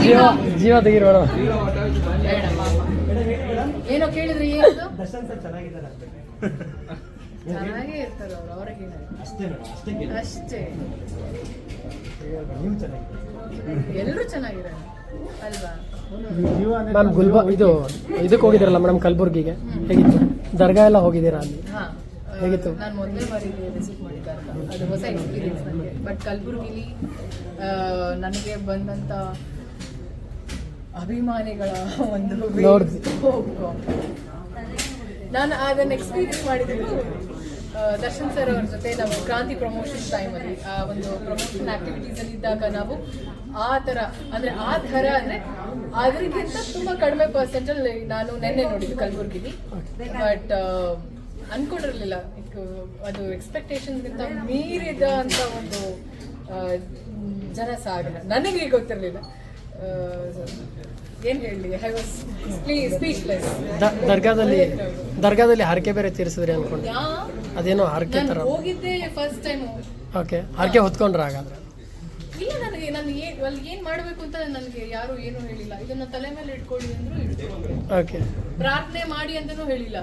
ಜೀವ ಜೀವ ತೆಗೀರಿ. ಏನೋ ಕೇಳಿದ್ರಿ ಏನದು ದರ್ಶನ್ ಸರ್ ಚೆನ್ನಾಗಿದ್ದಾರೆ ಚೆನ್ನಾಗೇ ಇರ್ತಾರೆ ಅವ್ರು ಅವರಿಗೆ ಅಷ್ಟೇ ಮೇಡಮ್ ಅಷ್ಟೇ ಕೇಳಿ ಅಷ್ಟೇ. ನೀವು ಚೆನ್ನಾಗಿದ್ದಾರೆ. ಎಲ್ಲರೂ ಚೆನ್ನಾಗಿದ್ದಾರೆ. ಅಲ್ವಾ? ಮ್ಯಾಮ್ ಗುಲ್ಬಾ ಇದು ಇದಕ್ಕೆ ಹೋಗಿದ್ದೀರಲ್ಲ ಮೇಡಮ್ ಕಲಬುರ್ಗಿಗೆ? ಹೇಗಿತ್ತು? ದರ್ಗಾ ಎಲ್ಲ ಹೋಗಿದ್ದೀರಾ ಅಲ್ಲಿ? ಹೇಗಿತ್ತು? ನಾನು ಮೊದಲೇ ಬಾರಿ ವಿಸಿಟ್ ಮಾಡಿದ್ದಾಗ. ಅದು ಹೊಸ ಎಕ್ಸ್ಪೀರಿಯನ್ಸ್ ನನಗೆ. ಬಟ್ ಕಲಬುರಗಿಲಿ ನನಗೆ ಬಂದಂತ ಅಭಿಮಾನಿಗಳ ಒಂದು. ನಾನು ಅದನ್ನು ಎಕ್ಸ್ಪೀರಿಯನ್ಸ್ ಮಾಡಿದ್ದು ದರ್ಶನ್ ಸರ್ ಅವ್ರ ಜೊತೆ ನಾವು ಕ್ರಾಂತಿ ಪ್ರಮೋಷನ್ ಟೈಮಲ್ಲಿ ಆ ಒಂದು ಪ್ರಮೋಷನ್ ಆಕ್ಟಿವಿಟೀಸ್ ಅಲ್ಲಿ ಇದ್ದಾಗ ನಾವು ಆ ಥರ ಅಂದ್ರೆ ಆ ಥರ ಅಂದ್ರೆ ಅದ್ರಿಗಿಂತ ತುಂಬಾ ಕಡಿಮೆ ಪರ್ಸೆಂಟ್ ಅಲ್ಲಿ ನಾನು ನಿನ್ನೆ ನೋಡಿದ್ದು ಕಲಬುರ್ಗಿಲಿ. ಬಟ್ ಅನ್ಕೊಂಡಿರ್ಲಿಲ್ಲ. ಅದು ಎಕ್ಸ್ಪೆಕ್ಟೇಷನ್ಗಿಂತ ಮೀರಿದ ಅಂತ ಒಂದು ಜನಸಾಗರ ಜನ ಸಾಗರ ನನಗೆ ಗೊತ್ತಿರಲಿಲ್ಲ. ಏನ್ ಹೇಳಲಿ ಐ ವಾಸ್ ಸ್ಪೀಚ್ಲೆಸ್ ದರ್ಗಾದಲ್ಲಿ ದರ್ಗಾದಲ್ಲಿ ಹರಕೆ ಬೇರೆ ತೀರಿಸಿದ್ರಿ ಅನ್ಕೊಂಡು. ಅದೇನೋ ಹರಕೆ ತರ? ಹೋಗಿದ್ದೆ ಫಸ್ಟ್ ಟೈಮ್ ಓಕೆ ಹರಕೆ ಹೊತ್ಕೊಂಡ್ರೆ ಹಾಗಾದ್ರೆ? ಇಲ್ಲ ನನಗೆ ನಾನು ಏನು ಅಲ್ಲಿ ಏನು ಮಾಡಬೇಕು ಅಂತ ನನಗೆ ಯಾರು ಏನು ಹೇಳಿಲ್ಲ. ಇದನ್ನ ತಲೆ ಮೇಲೆ ಇಟ್ಕೊಳ್ಳಿ ಅಂದ್ರು ಇಟ್ಕೊಂಡ್ರು ಓಕೆ. ಪ್ರಾರ್ಥನೆ ಮಾಡಿ ಅಂತನೂ ಹೇಳಿಲ್ಲ.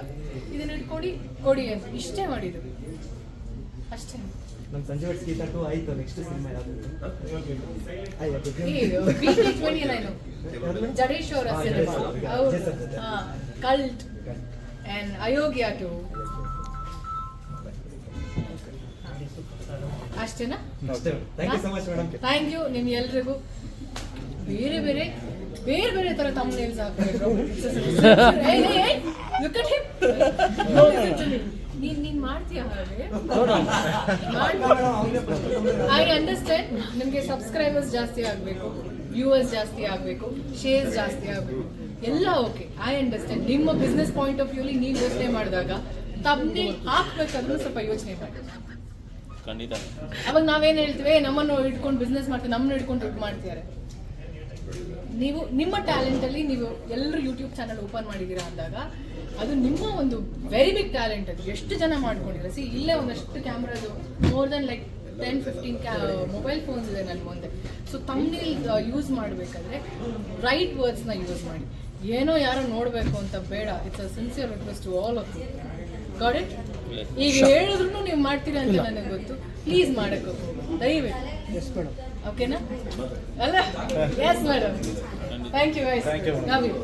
ಇದನ್ನ ಇಟ್ಕೊಡಿ ಕೊಡಿ ಅಂತ. ಇಷ್ಟೇ ಮಾಡಿದ್ರು ಅಷ್ಟೇ. ನಮ್ಮ ಸಂಜೆ ಗೀತಾ ಟು ಆಯ್ತು ನೆಕ್ಸ್ಟ್ ಸಿನಿಮಾ ಯಾವುದು? ಜಡೇಶ್ ಅವರ ಸಿನಿಮಾ ಹೌದು. Cult and Ayogya two. ಅಷ್ಟೇನಾ? ಥ್ಯಾಂಕ್ ಯು ನಿಮ್ಗೆಲ್ರಿಗೂ. ಬೇರೆ ಬೇರೆ ಬೇರೆ ಬೇರೆ ತರ ತಮ್ಮನೇಲ್ಸ್ ಹಾಕ್ಬೇಕು. ನೀನ್ ನೀನ್ ಮಾಡ್ತೀಯ ಹಾಗೆ ಐ ಅಂಡರ್ಸ್ಟ್ಯಾಂಡ್ ನಿಮ್ಗೆ ಸಬ್ಸ್ಕ್ರೈಬರ್ಸ್ ಜಾಸ್ತಿ ಆಗ್ಬೇಕು ವ್ಯೂವರ್ಸ್ ಜಾಸ್ತಿ ಆಗ್ಬೇಕು ಶೇರ್ಸ್ ಜಾಸ್ತಿ ಆಗ್ಬೇಕು. ಎಲ್ಲ ಓಕೆ ಐ ಅಂಡರ್ಸ್ಟ್ಯಾಂಡ್ ನಿಮ್ಮ ಬಿಸ್ನೆಸ್ ಪಾಯಿಂಟ್ ಆಫ್ ವ್ಯೂಲಿ ನೀವು ಯೋಚನೆ ಮಾಡಿದಾಗ ತಮ್ಮನೇ ಹಾಕ್ಬೇಕಾದ್ರೂ ಸ್ವಲ್ಪ ಯೋಚನೆ ಮಾಡಿ. ಖಂಡಿತ. ಅವಾಗ ನಾವೇನ್ ಹೇಳ್ತೀವಿ "ಏ, ನಮ್ಮನ್ನು ಇಟ್ಕೊಂಡು ಬಿಸ್ನೆಸ್ ಮಾಡ್ತೀವಿ ನಮ್ಮನ್ನ ಇಟ್ಕೊಂಡು ದುಡ್ಡು ಮಾಡ್ತಿದ್ದಾರೆ. ನೀವು ನಿಮ್ಮ ಟ್ಯಾಲೆಂಟ್ ಅಲ್ಲಿ ನೀವು ಎಲ್ಲರೂ ಯೂಟ್ಯೂಬ್ ಚಾನಲ್ ಓಪನ್ ಮಾಡಿದ್ದೀರಾ ಅಂದಾಗ, ಅದು ನಿಮ್ಮ ಒಂದು ವೆರಿ ಬಿಗ್ ಟ್ಯಾಲೆಂಟ್ ಅದು. ಎಷ್ಟು ಜನ ಮಾಡ್ಕೊಂಡಿರ ಸಿ ಇಲ್ಲೇ ಒಂದಷ್ಟು ಕ್ಯಾಮ್ರಾದು more than like ten fifteen ಕ್ಯಾ ಮೊಬೈಲ್ ಫೋನ್ಸ್ ಇದೆ ನನ್ನ ಮುಂದೆ. ಸೊ ತಮ್ಮನೇಲ್ ಯೂಸ್ ಮಾಡಬೇಕಾದ್ರೆ ರೈಟ್ ವರ್ಡ್ಸ್ನ ಯೂಸ್ ಮಾಡಿ. ಏನೋ ಯಾರೋ ನೋಡಬೇಕು ಅಂತ ಬೇಡ. It's a sincere request to all of you got it ಈಗ ಹೇಳಿದ್ರು ನೀವು ಮಾಡ್ತೀರಾ ಅಂತ ನನಗೆ ಗೊತ್ತು. ಪ್ಲೀಸ್ ಮಾಡಕ್ಕೆ ಹೋಗ್ಬೇಡಿ. ದಯವಿಟ್ಟು. ಎಸ್ ಮೇಡಮ್ ಓಕೆನಾ ಅಲ್ಲ? Yes madam thank you wise love you